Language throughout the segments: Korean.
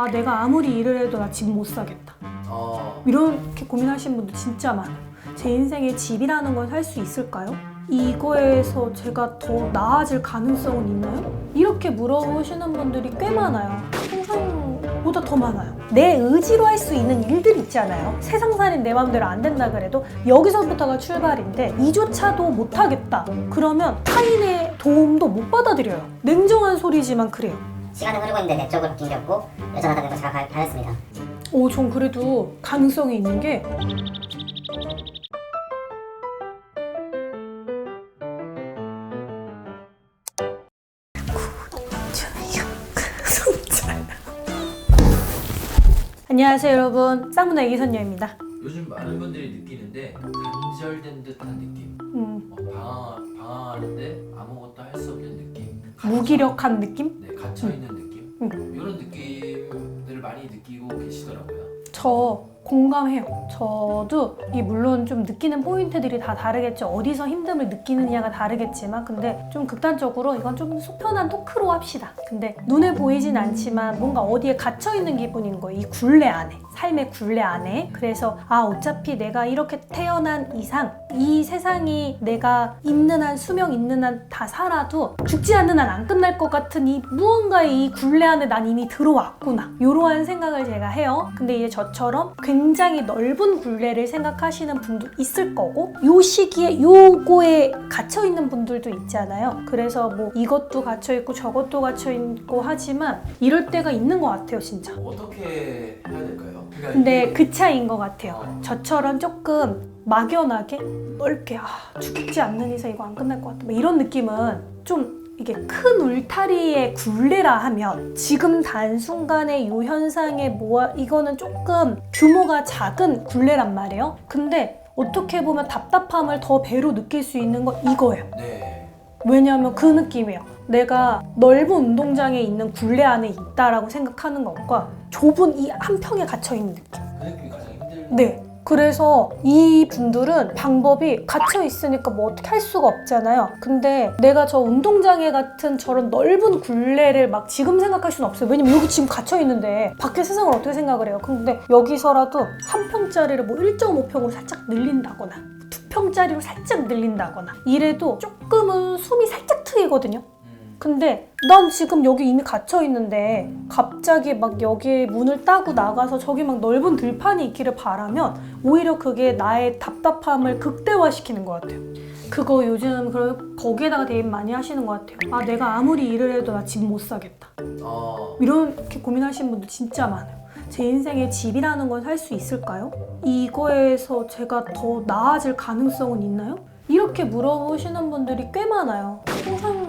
아 내가 아무리 일을 해도 나 집 못 사겠다. 어, 이렇게 고민하시는 분들 진짜 많아요. 제 인생에 집이라는 걸 살 수 있을까요? 이거에서 제가 더 나아질 가능성은 있나요? 이렇게 물어보시는 분들이 꽤 많아요. 상상보다 더 많아요. 내 의지로 할 수 있는 일들 있잖아요. 세상살인 내 마음대로 안 된다 그래도 여기서부터가 출발인데 이조차도 못하겠다. 그러면 타인의 도움도 못 받아들여요. 냉정한 소리지만 그래요. 시간은 흐르고 있는데 내적으로 낑겼고 여전하다는 걸 제가 발- 받았습니다. 오, 전 그래도 가능성이 있는 게 안녕하세요 여러분 쌍문의 이선녀입니다 요즘 많은 분들이 느끼는데 단절된 듯한 느낌. 음, 어, 방황, 방황하는데 아무것도 할 수 없는 느낌. 무기력한 느낌? 네, 갇혀 있는 느낌. 음. 이런 느낌들을 많이 느끼고 계시더라고요. 저 공감해요. 저도 이 물론 좀 느끼는 포인트들이 다 다르겠죠. 어디서 힘듦을 느끼느냐가 다르겠지만 근데 좀 극단적으로 이건 좀 속편한 토크로 합시다. 근데 눈에 보이진 않지만 뭔가 어디에 갇혀 있는 기분인 거예요. 이 굴레 안에. 삶의 굴레 안에. 그래서 아 어차피 내가 이렇게 태어난 이상 이 세상이 내가 있는 한 수명 있는 한 다 살아도 죽지 않는 한 안 끝날 것 같은 이 무언가의 이 굴레 안에 난 이미 들어왔구나. 이러한 생각을 제가 해요. 근데 이제 저처럼 굉장히 넓은 굴레를 생각하시는 분도 있을 거고 요 시기에 요거에 갇혀 있는 분들도 있잖아요. 그래서 뭐 이것도 갇혀 있고 저것도 갇혀 있고 하지만 이럴 때가 있는 것 같아요, 진짜. 뭐 어떻게 해야 될까요? 그러니까 근데 그 차이인 것 같아요. 어, 저처럼 조금 막연하게 넓게 아 죽지 않는 이상 이거 안 끝날 것 같다 뭐 이런 느낌은 좀 이게 큰 울타리의 굴레라 하면 지금 단순간의 이 현상의 모아 이거는 조금 규모가 작은 굴레란 말이에요. 근데 어떻게 보면 답답함을 더 배로 느낄 수 있는 건 이거예요. 네. 왜냐하면 그 느낌이에요. 내가 넓은 운동장에 있는 굴레 안에 있다라고 생각하는 것과 좁은 이 한 평에 갇혀 있는 느낌. 그 느낌이 가장 힘들. 네. 그래서 이 분들은 방법이 갇혀 있으니까 뭐 어떻게 할 수가 없잖아요. 근데 내가 저 운동장에 같은 저런 넓은 굴레를 막 지금 생각할 수는 없어요. 왜냐면 여기 지금 갇혀 있는데 밖에 세상을 어떻게 생각을 해요? 근데 여기서라도 한 평짜리를 뭐 1.5평으로 살짝 늘린다거나 두 평짜리로 살짝 늘린다거나 이래도 조금은 숨이 살짝 트이거든요. 음, 근데 난 지금 여기 이미 갇혀 있는데 갑자기 막 여기 문을 따고 나가서 저기 막 넓은 들판이 있기를 바라면 오히려 그게 나의 답답함을 극대화시키는 것 같아요. 그거 요즘 그 거기에다가 대입 많이 하시는 것 같아요. 아 내가 아무리 일을 해도 나 집 못 사겠다. 어, 이렇게 고민하시는 분들 진짜 많아요. 제 인생에 집이라는 걸살수 있을까요? 이거에서 제가 더 나아질 가능성은 있나요? 이렇게 물어보시는 분들이 꽤 많아요. 상상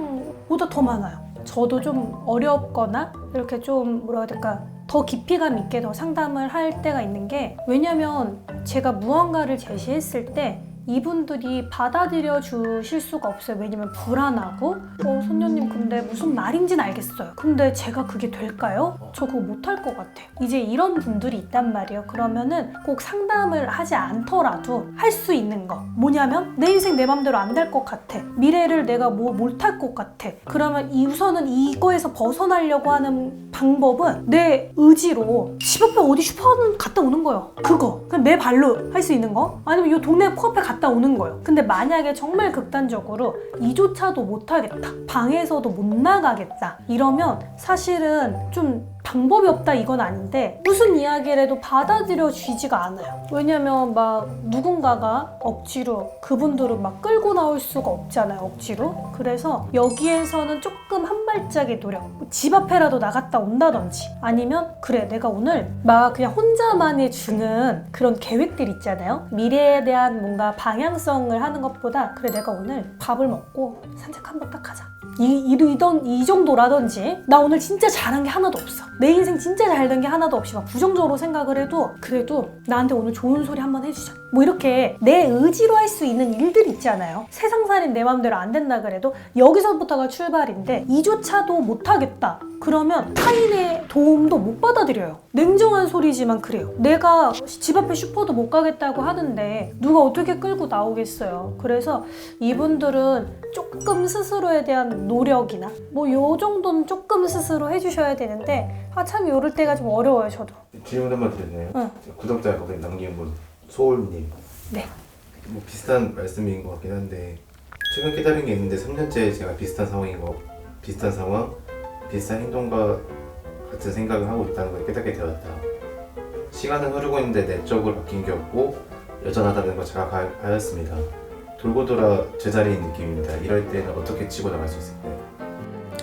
보다 더 많아요. 저도 좀 어렵거나 이렇게 좀 뭐라 해야 될까 더 깊이감 있게 더 상담을 할 때가 있는 게 왜냐면 제가 무언가를 제시했을 때 이분들이 받아들여 주실 수가 없어요. 왜냐면 불안하고 어 손녀님 근데 무슨 말인지는 알겠어요. 근데 제가 그게 될까요? 저 그거 못할 것 같아요. 이제 이런 분들이 있단 말이에요. 그러면은 꼭 상담을 하지 않더라도 할 수 있는 거 뭐냐면 내 인생 내 맘대로 안 될 것 같아. 미래를 내가 뭐 못할 것 같아. 그러면 이 우선은 이거에서 벗어나려고 하는 방법은 내 의지로 집 앞에 어디 슈퍼는 갔다 오는 거예요. 그거. 그냥 내 발로 할 수 있는 거. 아니면 이 동네 코앞에 갔다 오는 거예요. 근데 만약에 정말 극단적으로 이조차도 못하겠다. 방에서도 못 나가겠다. 이러면 사실은 좀 방법이 없다 이건 아닌데 무슨 이야기를 해도 받아들여 쥐지가 않아요. 왜냐면 막 누군가가 억지로 그분들을 막 끌고 나올 수가 없잖아요. 억지로. 그래서 여기에서는 조금 한 발짝의 노력. 뭐집 앞에라도 나갔다 온다든지 아니면 그래 내가 오늘 막 그냥 혼자만이 주는 그런 계획들 있잖아요. 미래에 대한 뭔가 방향성을 하는 것보다 그래 내가 오늘 밥을 먹고 산책 한번 딱 하자. 이, 이런 이 정도라든지 나 오늘 진짜 잘한 게 하나도 없어 내 인생 진짜 잘 된 게 하나도 없이 막 부정적으로 생각을 해도 그래도 나한테 오늘 좋은 소리 한번 해주자. 뭐 이렇게 내 의지로 할 수 있는 일들 있잖아요? 세상살인 내 마음대로 안 된다 그래도 여기서부터가 출발인데 이조차도 못하겠다. 그러면 타인의 도움도 못 받아들여요. 냉정한 소리지만 그래요. 내가 집 앞에 슈퍼도 못 가겠다고 하는데 누가 어떻게 끌고 나오겠어요? 그래서 이분들은 조금 스스로에 대한 노력이나 뭐 요 정도는 조금 스스로 해주셔야 되는데 하참 오를 때가 좀 어려워요 저도 질문 한 번 드렸나요? 응. 구독자 거기 남긴 분 소울님. 네. 뭐 비슷한 말씀인 것 같긴 한데 최근 깨달은 게 있는데 3년째 제가 비슷한 상황인 거 비슷한 상황 비슷한 행동과 같은 생각을 하고 있다는 걸 깨닫게 되었다. 시간은 흐르고 있는데 내적으로 바뀐 게 없고 여전하다는 걸 자각하였습니다. 돌고 돌아 제자리인 느낌입니다. 이럴 때는 어떻게 치고 나갈 수 있을까요?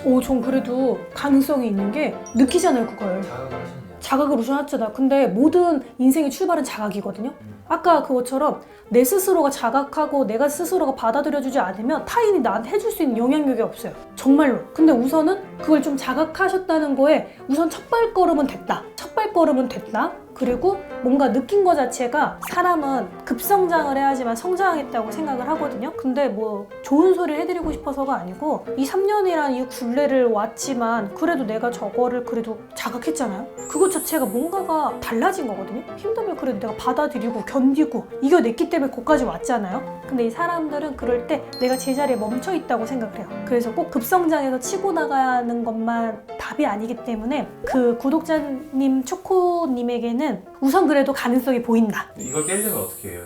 오, 전 그래도 가능성이 있는 게 느끼잖아요, 그걸. 자각을 하셨네요. 자각을 우선 하잖아. 근데 모든 인생의 출발은 자각이거든요. 아까 그것처럼 내 스스로가 자각하고 내가 스스로가 받아들여주지 않으면 타인이 나한테 해줄 수 있는 영향력이 없어요. 정말로. 근데 우선은 그걸 좀 자각하셨다는 거에 우선 첫 발걸음은 됐다. 첫 발걸음은 됐다. 그리고 뭔가 느낀 것 자체가 사람은 급성장을 해야지만 성장하겠다고 생각을 하거든요. 근데 뭐 좋은 소리를 해드리고 싶어서가 아니고 이 3년이란 이 굴레를 왔지만 그래도 내가 저거를 그래도 자각했잖아요. 그것 자체가 뭔가가 달라진 거거든요. 힘들면 그래도 내가 받아들이고 견 디고 이겨냈기 때문에 거기까지 왔잖아요. 근데 이 사람들은 그럴 때 내가 제자리에 멈춰 있다고 생각을 해요. 그래서 꼭 급성장해서 치고 나가는 것만 답이 아니기 때문에 그 구독자님 초코님에게는 우선 그래도 가능성이 보인다. 이걸 깨려면 어떻게 해요?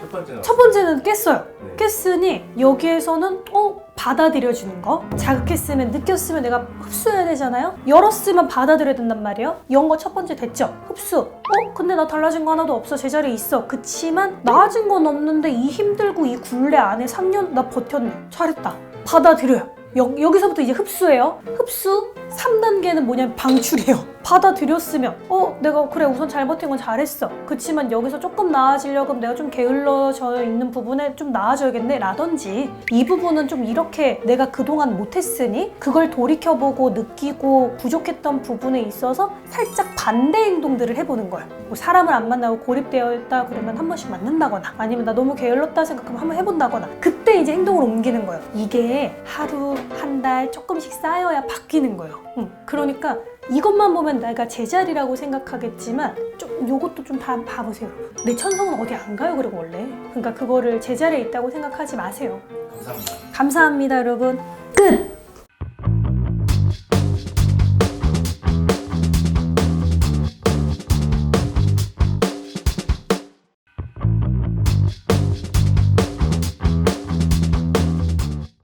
첫 번째는 첫 번째는 깼어요. 네. 깼으니 여기에서는 어 받아들여주는 거. 자극했으면 느꼈으면 내가 흡수해야 되잖아요. 열었으면 받아들여야 된단 말이에요. 연 거 첫 번째 됐죠? 흡수. 어? 근데 나 달라진 거 하나도 없어. 제자리에 있어. 그치만 나아진 건 없는데 이 힘들고 이 굴레 안에 3년 나 버텼네. 잘했다. 받아들여요 여, 여기서부터 이제 흡수예요. 흡수 3단계는 뭐냐면 방출이에요. 받아들였으면 어 내가 그래 우선 잘 버틴 건 잘했어. 그치만 여기서 조금 나아지려면 내가 좀 게을러져 있는 부분에 좀 나아져야겠네 라든지 이 부분은 좀 이렇게 내가 그동안 못했으니 그걸 돌이켜보고 느끼고 부족했던 부분에 있어서 살짝 반대 행동들을 해보는 거예요 뭐 사람을 안 만나고 고립되어 있다 그러면 한 번씩 만난다거나 아니면 나 너무 게을렀다 생각하면 한번 해본다거나 그때 이제 행동을 옮기는 거예요. 이게 하루 한 달 조금씩 쌓여야 바뀌는 거예요 응. 그러니까 이것만 보면 내가 제자리라고 생각하겠지만 좀 요것도 좀다 봐보세요 여러분. 내 천성은 어디 안 가요 그리고 원래 그러니까 그거를 제자리에 있다고 생각하지 마세요 감사합니다. 감사합니다 여러분